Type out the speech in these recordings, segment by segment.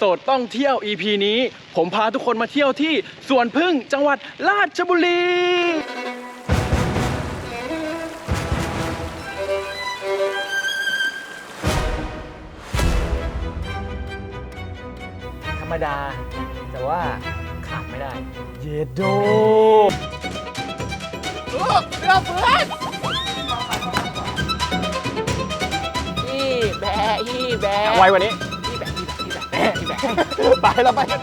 โสดต้องเที่ยว EP นี้ ผมพาทุกคนมาเที่ยวที่สวนพึ่งจังหวัดราชบุรี ธรรมดา แต่ว่าขาดไม่ได้ เยโดอีแบะอีแบะไวกว่านี้ อีแบะอีแบะอีแบะอีแบะไปแล้วไปกัน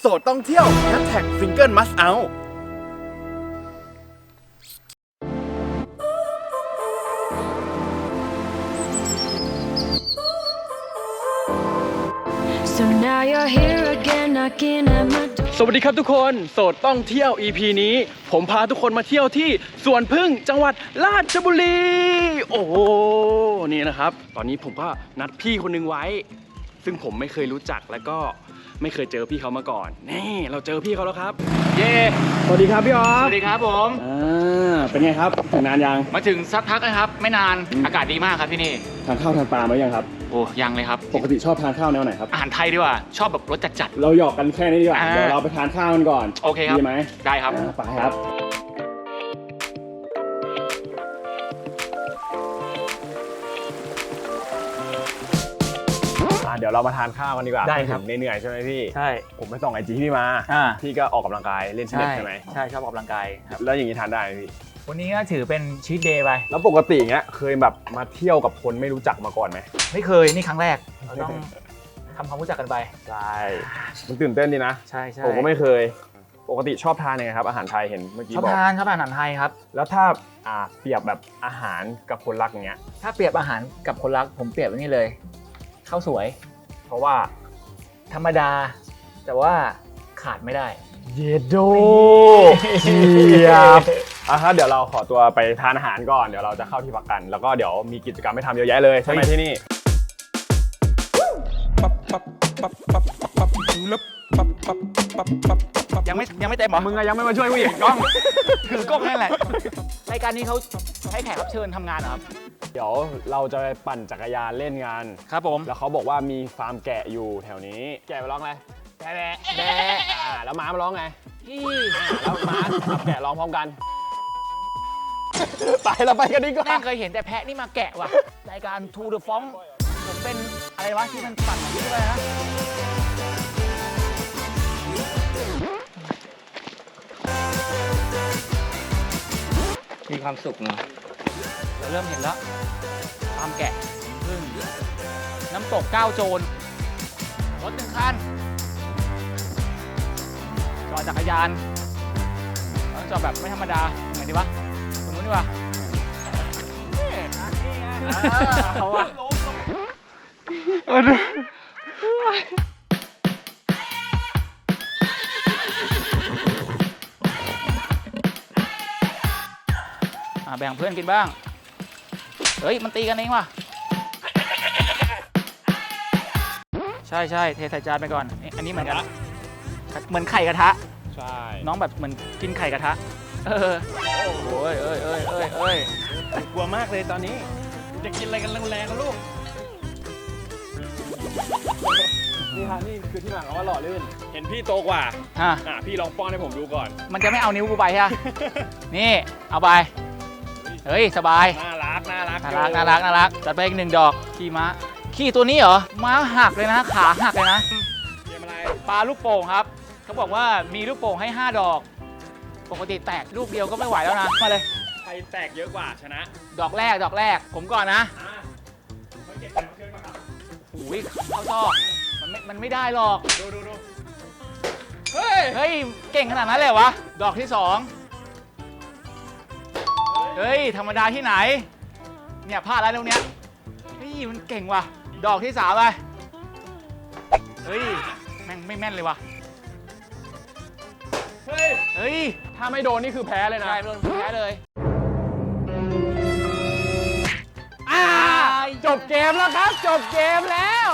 โสดต้องเที่ยวแฮชแท็กซิงเกิลมัสเอา So now you're here again, knocking at my door. สวัสดีครับทุกคนโสดต้องเที่ยว EP นี้ ผมพาทุกคนมาเที่ยวที่สวนพึ่งจังหวัดราชบุรี โอ้โหนี่นะครับ ตอนนี้ผมก็นัดพี่คนหนึงไว้ ซึ่งผมไม่เคยรู้จักแล้วก็ ไม่เคยเจอพี่เขามาก่อนนี่เราเจอพี่เขาแล้วครับ เย่สวัสดีครับพี่ออสฟวัสดีครับผม อ่าเป็นไงครับถึงนานยัง มาถึงสักพักนะครับ ไม่นานอากาศดีมากครับที่นี่ทานข้าวทานปลาไหมยังครับ โอ้ยังเลยครับ ปกติชอบทานข้าวแนวไหนครับ อาหารไทยดีกว่า ชอบแบบรสจัด เราหยอกกันแค่นี้ดีกว่าอ่าเดี๋ยวเราไปทานข้าวกันก่อนโอเคครับ ดีไหมๆได้ครับ อ่าไปครับ เดี๋ยวเรามาทานข้าวกันดีกว่าได้ครับถึงเหนื่อยๆใช่ไหมพี่ ใช่ ผมไปส่องไอจีพี่มา อ่า พี่ก็ออกกำลังกายเล่นฟิตเนใช่สใช่ไหมใช่ชอบออกกำลังกายครับ แล้วอย่างนี้ทานได้ไหมพี่ วันนี้ก็ถือเป็นชีตเดย์ไป แล้วปกติอย่างเงี้ยเคยแบบมาเที่ยวกับคนไม่รู้จักมาก่อนไหมไม่เคยนี่ครั้งแรกเราต้องทำความรู้จักกันไป ใช่มันตื่นเต้นดีนะ ใช่ใช่ผมก็ไม่เคย ปกติชอบทานยังไงครับอาหารไทยเห็นเมื่อกี้ชอบบอก ทานชอบทานอาหารไทยครับ แล้วถ้าอ่าเปรียบแบบอาหารกับคนรักอย่างเงี้ย ถ้าเปรียบอาหารกับคนรักผมเปรียบไว้นี่เลยข้าวสวยเพ ราะว่าธรรมดา แต่ว่าขาดไม่ได้ เยโดเจียบอะครับเดี๋ยวเราขอตัวไปทานอาหารก่อนเดี๋ยวเราจะเข้าที่พักกัน แล้วก็เดี๋ยวมีกิจกรรมให้ทำเยอะแยะเลยใช่ไหมที่นี่ ยังไม่ยังไม่เต็มเหรอมึงอะยังไม่มาช่วยกูอีกกล้องคือกล้องนั่นแหละรายการนี้เขาให้แขกรับเชิญทำงานเหรอครับเดี๋ยวเราจะไปปั่นจักรยานเล่นงาน ครับผม แล้วเขาบอกว่ามีฟาร์มแกะอยู่แถวนี้ แกะมาร้องอะไรแบะแบะแบะอ่าแล้วม้ามาร้องไงอี้แล้วม้ากับแกะร้องพร้อมกัน ไปเราไปกันดีกว่าแม่เคยเห็นแต่แพะนี่มาแกะว่ะรายการ To the ฟ้องผมเป็นอะไรวะที่มันปั่นชื่ออะไรนะ มีความสุขเนาะเราเริ่มเห็นแล้วความแกะพึ่งน้ำตกก้าวโจรรถหนึ่งคันจอดจักรยานแล้วจอดแบบไม่ธรรมดาไงดีวะตรงนู้นดีกว่านี่อ่าเอาวะอะ แบ่งเพื่อนกินบ้าง เฮ้ย มันตีกันเองว่ะ ใช่ใช่เทใส่จานไปก่อนนี่อันนี้เหมือนกัน เหมือนไข่กระทะ ใช่ น้องแบบเหมือนกินไข่กระทะ เออโอ้ยเอ้ยเอ้ยเอ้ยเอ้ยกลัวมากเลยตอนนี้ จะกินอะไรกันแรงๆกันลูก นี่ฮะนี่คือที่มาของว่าหล่อลื่น เห็นพี่โตกว่าฮะอะพี่ลองป้อนให้ผมดูก่อน มันจะไม่เอานิ้วกูไปใช่ปะนี่ เอาไป เฮ้ย สบาย น่ารักน่ารักน่ารักน่ารักน่ารักจัดไปอีกหนึ่งดอกขี่ม้าขี่ตัวนี้เหรอ ม้าหักเลยนะ ขาหักเลยนะ เกมอะไรปลาลูกโป่งครับ เขาบอกว่ามีลูกโป่งให้ 5 ดอก ปกติแตกลูกเดียวก็ไม่ไหวแล้วนะ มาเลย ใครแตกเยอะกว่าชนะดอกแรก ดอกแรก ผมก่อนนะอะเขาเก็บของเกินมาครับอุ้ยเข้าซอกมันไม่ มันไม่ได้หรอก ดูดูดูเฮ้ย เฮ้ย เก่งขนาดนั้นเลยวะ ดอกที่สอง เฮ้ย ธรรมดาที่ไหน เนี่ยพลาดแล้วตรงเนี้ยเฮ้ยมันเก่งว่ะ ดอกที่สามไปเฮ้ย แม่งไม่แม่นเลยว่ะ เฮ้ย เฮ้ย ถ้าไม่โดนนี่คือแพ้เลยนะ ใช่โดนแพ้เลยอ่าจบเกมแล้วครับ จบเกมแล้ว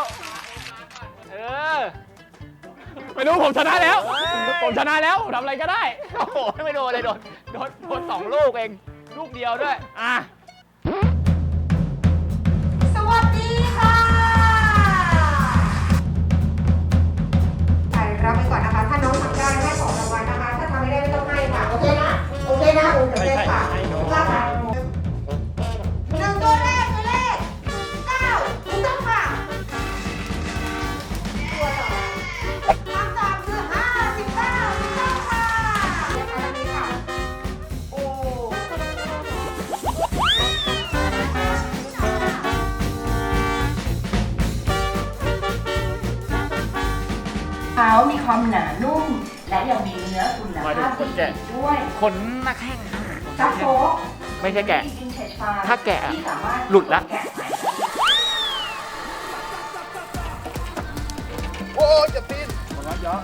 เออ ไม่รู้ผมชนะแล้ว ผมชนะแล้วผมทำอะไรก็ได้ โอ้โห ไม่โดนเลยโดน โดนโดนสองลูกเอง ลูกเดียวด้วย อะ สวัสดีค่ะไปรับไปก่อนนะคะ ถ้าน้องทำได้ให้ของรางวัลนะคะ ถ้าทำไม่ได้ไม่ต้องให้ค่ะ โอเคนะ โอเคนะโอเคค่ะ นื้อคุณภาพที่ดีด้วยขนหน้าแข้งซับโฟกไม่ใช่แกะวินเทจฟาร์มถ้าแกะอะที่สามารถหลุดละแกะสายโอ้จะปีนมันร้อนเยอะ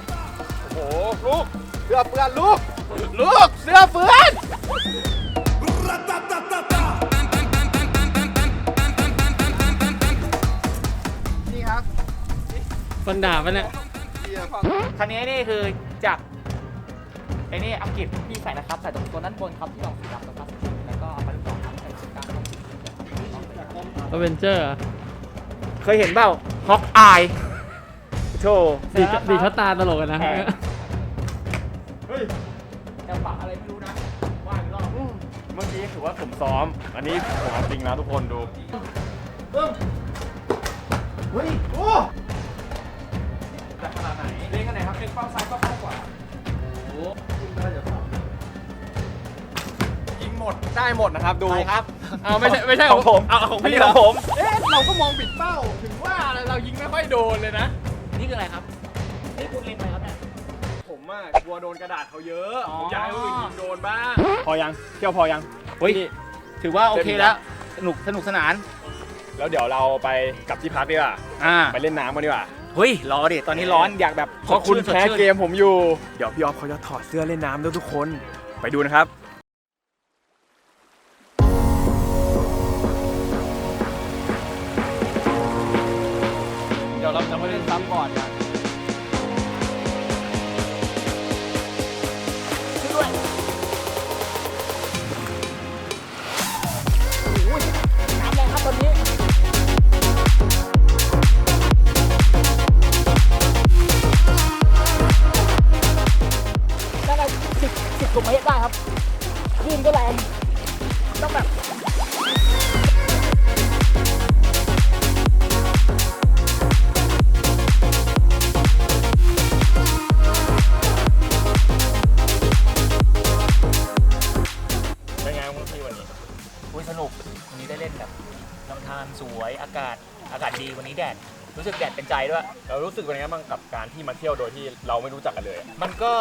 โอ้โหลูกเสื้อเปื้อนลูกลูกเสื้อเปื้อนนี่ครับคนด่าปะเนี่ยคันนี้นี่คือจากไอ้นี่อังกฤษพี่ใส่นะครับ ใส่ตรงตัวนั้นบนครับที่ออกสีดำนะครับแล้วก็เอามาดูต่อครับใส่ตรงกลางอเวนเจอร์ เคยเห็นเปล่าฮอกอายโชว์ดีดีเขาตาตลกกันนะแพงเฮ้ยจะปักอะไรไม่รู้นะว่าอีกรอบเมื่อกี้ถือว่าผมซ้อม อันนี้ผมเอาจริงนะทุกคนดูเฮ้ยโอ้จะขนาดไหนเล่นกันไหนครับเล่นเป้าซ้ายเป้าขวา หมด ได้หมดนะครับดูไปครับ เอาไม่ใช่ไม่ใช่ของผมเอาของพี่ของผมเอ๊ะเราก็มองปิดเป้าถึงว่าเรายิงไม่ค่อยโดนเลยนะ นี่คืออะไรครับ นี่คุณเล่นไปครับเนี่ยผมอะกลัวโดนกระดาษเขาเยอะอ๋อผมอยากให้คนอื่นยิงโดนบ้าง พอยังเที่ยวพอยังเฮ้ยถือว่าโอเคแล้ว สนุกสนุกสนาน แล้วเดี๋ยวเราไปกลับที่พักดีกว่าอ่าไปเล่นน้ำกันดีกว่าเฮ้ยรอดิตอนนี้ร้อนอยากแบบเพราะคุณสดชื่นแพ้สดชื่นเกมผมอยู่ เดี๋ยวพี่ออฟเขาจะถอดเสื้อเล่นน้ำด้วยทุกคน ไปดูนะครับ รู้สึกแดดเป็นใจด้วย เรารู้สึกเป็นไงบ้างกับการที่มาเที่ยวโดยที่เราไม่รู้จักกันเลยมันก็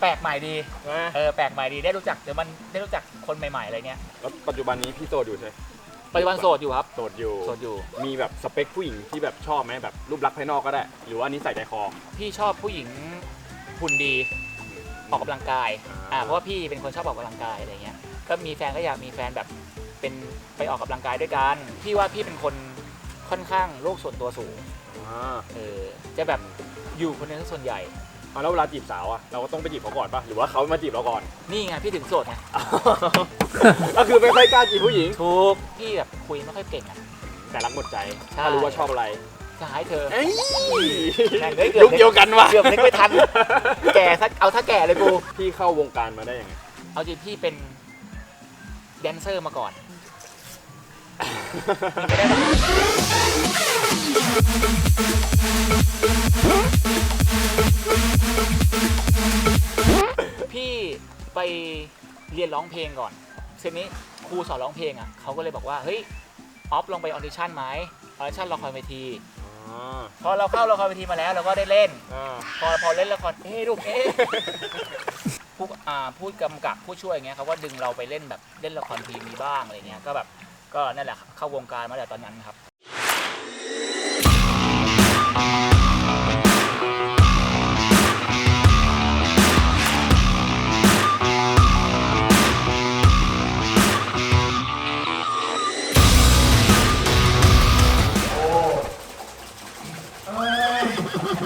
แปลกใหม่ดี นะเออแปลกใหม่ดีได้รู้จักเดี๋ยวมันได้รู้จักคนใหม่ๆอะไรเงี้ยแล้วปัจจุบันนี้พี่โสดอยู่ใช่ไหมปัจจุบันโสดอยู่ครับโสดอยู่ โสดอยู่ มีแบบสเปคผู้หญิงที่แบบชอบไหมแบบรูปลักษณ์ภายนอกก็ได้ หรือว่านิสัยใจคอ พี่ชอบผู้หญิงหุ่นดีออกกำลังกายอ่าเพราะว่าพี่เป็นคนชอบออกกำลังกายอะไรเงี้ยก็มีแฟนก็อยากมีแฟนแบบเป็นไปออกกำลังกายด้วยกันพี่ว่าพี่เป็นคน ค่อนข้างโลกส่วนตัวสูงอ่าเออจะแบบอยู่คนเดียวซะส่วนใหญ่ เอาแล้วเวลาจีบสาวอะเราก็ต้องไปจีบเขาก่อนปะหรือว่าเขามาจีบเราก่อน นี่ไงพี่ถึงโสดไงก็คือไม่ค่อยกล้าจีบผู้หญิง ถูกพี่แบบคุยไม่ค่อยเก่งอะ แต่รักหมดใจ ใช่ ถ้ารู้ว่าชอบอะไรจะหายเธอ เอ้ยแม่งเอ้ยเกือบ ยุคเดียวกันว่ะเกือบนึกไม่ทัน แก่สักเอาถ้าแก่เลยกู พี่เข้าวงการมาได้ยังไงเอาจริงพี่เป็นแดนเซอร์มาก่อน พี่ไปเรียนร้องเพลงก่อนเสร็จนี้ครูสอนร้องเพลงอะเขาก็เลยบอกว่าเฮ้ยออฟลองไปออดิชั่นไหมออดิชั่นละครเวทีอ๋อพอเราเข้าละครเวทีมาแล้วเราก็ได้เล่นอ่าพอพอเล่นละครเอ๊ะลูกเอ๊ะผู้อ่าผู้กำกับผู้ช่วยอย่างเงี้ยเขาก็ดึงเราไปเล่นแบบเล่นละครทีวีบ้างอะไรเงี้ยก็แบบ ก็นั่นแหละเข้าวงการมาแต่ตอนนั้นครับ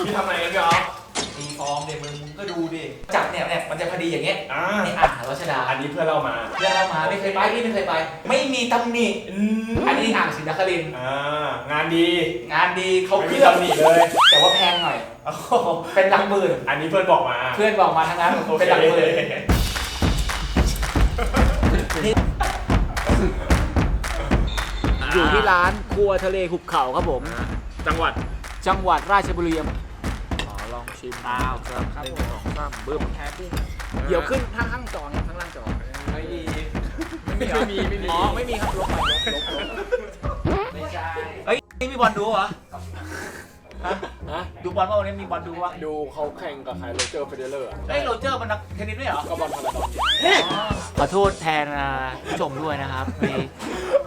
พี่ทำอะไรกันพี่ออฟตีไฟอ่านี่อ่างรัชดาอันนี้เพื่อนเรามาเพื่อนเรามาไม่เคยไปพี่ไม่เคยไป ไม่ มีตำหนิอืมอันนี้อ่างศรีนครินทร์อ่างานดีงานดีเขาไม่เคมีลือบตำหนิเลย แต่ว่าแพงหน่อยโอ้โหเป็นหลักหมื่น อันนี้เพื่อนบอกมาเพื่อนบอกมาทั้งนั้นโอคเป็นหลักหมื่นอยู่ที่ร้านครัวทะเลหุบเขาครับผม จังหวัดจังหวัดราชบุรีขอลองชิมอ้าวครับครับผมสามบึ้มแฮปปี้เดี๋ยวขึ้นข้างข้างจอนะข้างล่างจอไม่มี ไม่มีไม่มีอ๋อไม่มีครับลบไปลบลบลบไม่ใช่เฮ้ยนี่มีบอลดูเหรอ ฮะฮะดูบอลว่าวันนี้มีบอลดูวะดูเขาแข่งกับใครโรเจอร์เฟเดเลอร์เฮ้ยโรเจอร์มันนักเทนนิสด้วยเหรอ ก็บอลพาราดอน ขอโทษแทนอ่าผู้ชมด้วยนะครับมี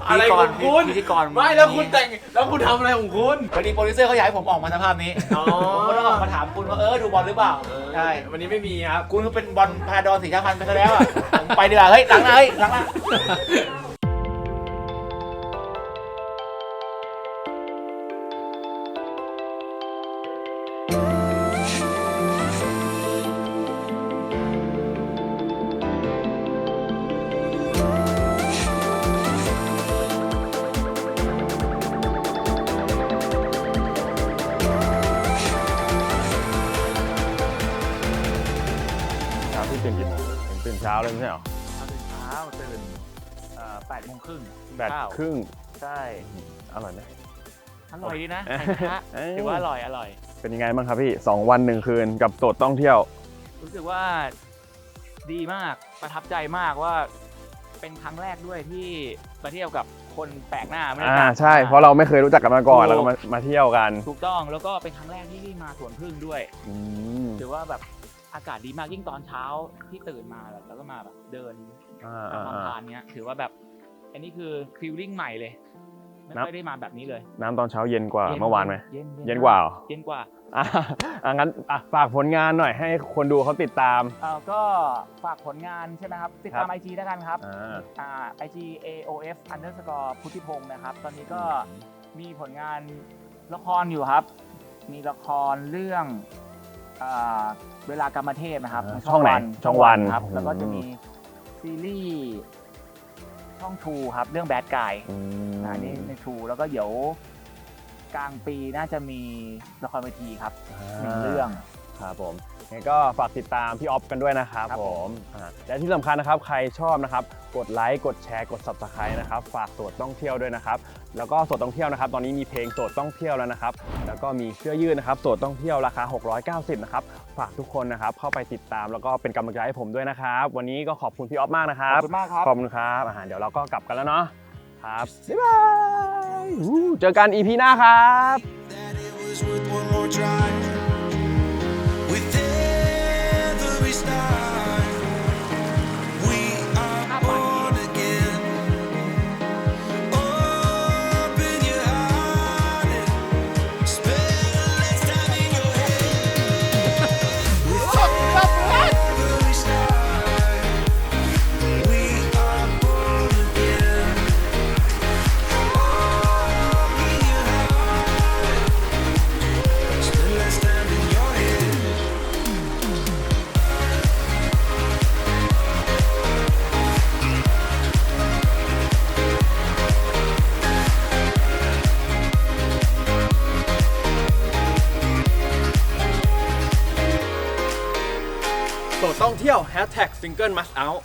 อะไรพิธีกขรองคุณ พิธีกรไม่แล้วคุณแต่งแล้วคุณทำอะไรของคุณ พอดีโปรดิวเซอร์เขาอยากให้ผมออกมาสภาพนี้อ๋อ ผมก็ต้องออกมาถามคุณว่าเออดูบอลหรือเปล่าใช่วันนี้ไม่มีครับ คุณก็เป็นบอลพาดอนสีชาพันธุ์ไปซะแล้วอะผมไปดีกว่าเฮ้ยหลังนะเฮ้ยหลังนะเช้า ที่ตื่นกี่โมงตื่นเช้าเลยไม่ใช่เหรอตื่นเช้าตื่นแปดโมงครึ่งแปดครึ่งใช่อร่อยไหมอร่อยดีนะเอ้ยไข่กระทะเอ้ยถือว่าอร่อยอร่อย เป็นยังไงบ้างครับพี่สองวันหนึ่งคืนกับโสดต้องเที่ยว รู้สึกว่าดีมากประทับใจมากว่าเป็นครั้งแรกด้วยที่มาเที่ยวกับคนแปลกหน้าไม่ได้อ่าจักใช่ เพราะเราไม่เคยรู้จักกันมาก่อนถูกแล้วก็มามาเที่ยวกัน ถูกต้องแล้วก็เป็นครั้งแรกที่มาสวนพึ่งด้วยอืมถือว่าแบบ อากาศดีมากยิ่งตอนเช้าที่ตื่นมาแบบแล้วก็มาแบบเดินอ่าตามอ่าลำอ่าธารเนี้ยถือว่าแบบ อันนี้คือฟิลลิ่งใหม่เลยไม่ครับค่อยได้มาแบบนี้เลยน้ำตอนเช้าเย็นกว่าย็เมื่อวานไหมเย็นเย็นกว่าเหรอเย็นกว่า อะอะงั้นอะฝากผลงานหน่อยให้คนดูเขาติดตาม เอ่อก็ฝากผลงานใช่ไหมครับ ติดตามครับไอจีแล้วกันครับอ่า อ่า IG AOF underscore พุทธิพงศ์นะครับ ตอนนี้ก็มีผลงานละครอยู่ครับ มีละครเรื่อง อ่าเวลากรรมเทพนะครับอ่าทางช่องไหนวันช่องวันครับ อืม แล้วก็จะมีซีรีส์ช่องทูครับ เรื่องแบดกายอืมอันนี้ในทูแล้วก็เดี๋ยวกลางปีน่าจะมีละครเวทีครับหนึ่งเรื่อง ครับผมงั้นก็ฝากติดตามพี่ออฟกันด้วยนะครับครับผผมม อ่าและที่สำคัญนะครับใครชอบนะครับกดไลค์กดแชร์กด subscribe นะครับฝากโสดต้องเที่ยวด้วยนะครับ แล้วก็โสดต้องเที่ยวนะครับ ตอนนี้มีเพลงโสดต้องเที่ยวแล้วนะครับ แล้วก็มีเสื้อยืดนะครับโสดต้องเที่ยวราคา 690นะครับฝากทุกคนนะครับเข้าไปติดตามแล้วก็เป็นกำลังใจให้ผมด้วยนะครับ วันนี้ก็ขอบคุณพี่ออฟมากนะคขรัอบ บคุณมากครับ ขอบคุณครับอาหารเดี๋ยวเราก็กลับกันแล้วเนาะครับ บ๊ายบายอู้เจอกัน EP หน้าครับ that it was worth one more try. within Hashtag Single Must Out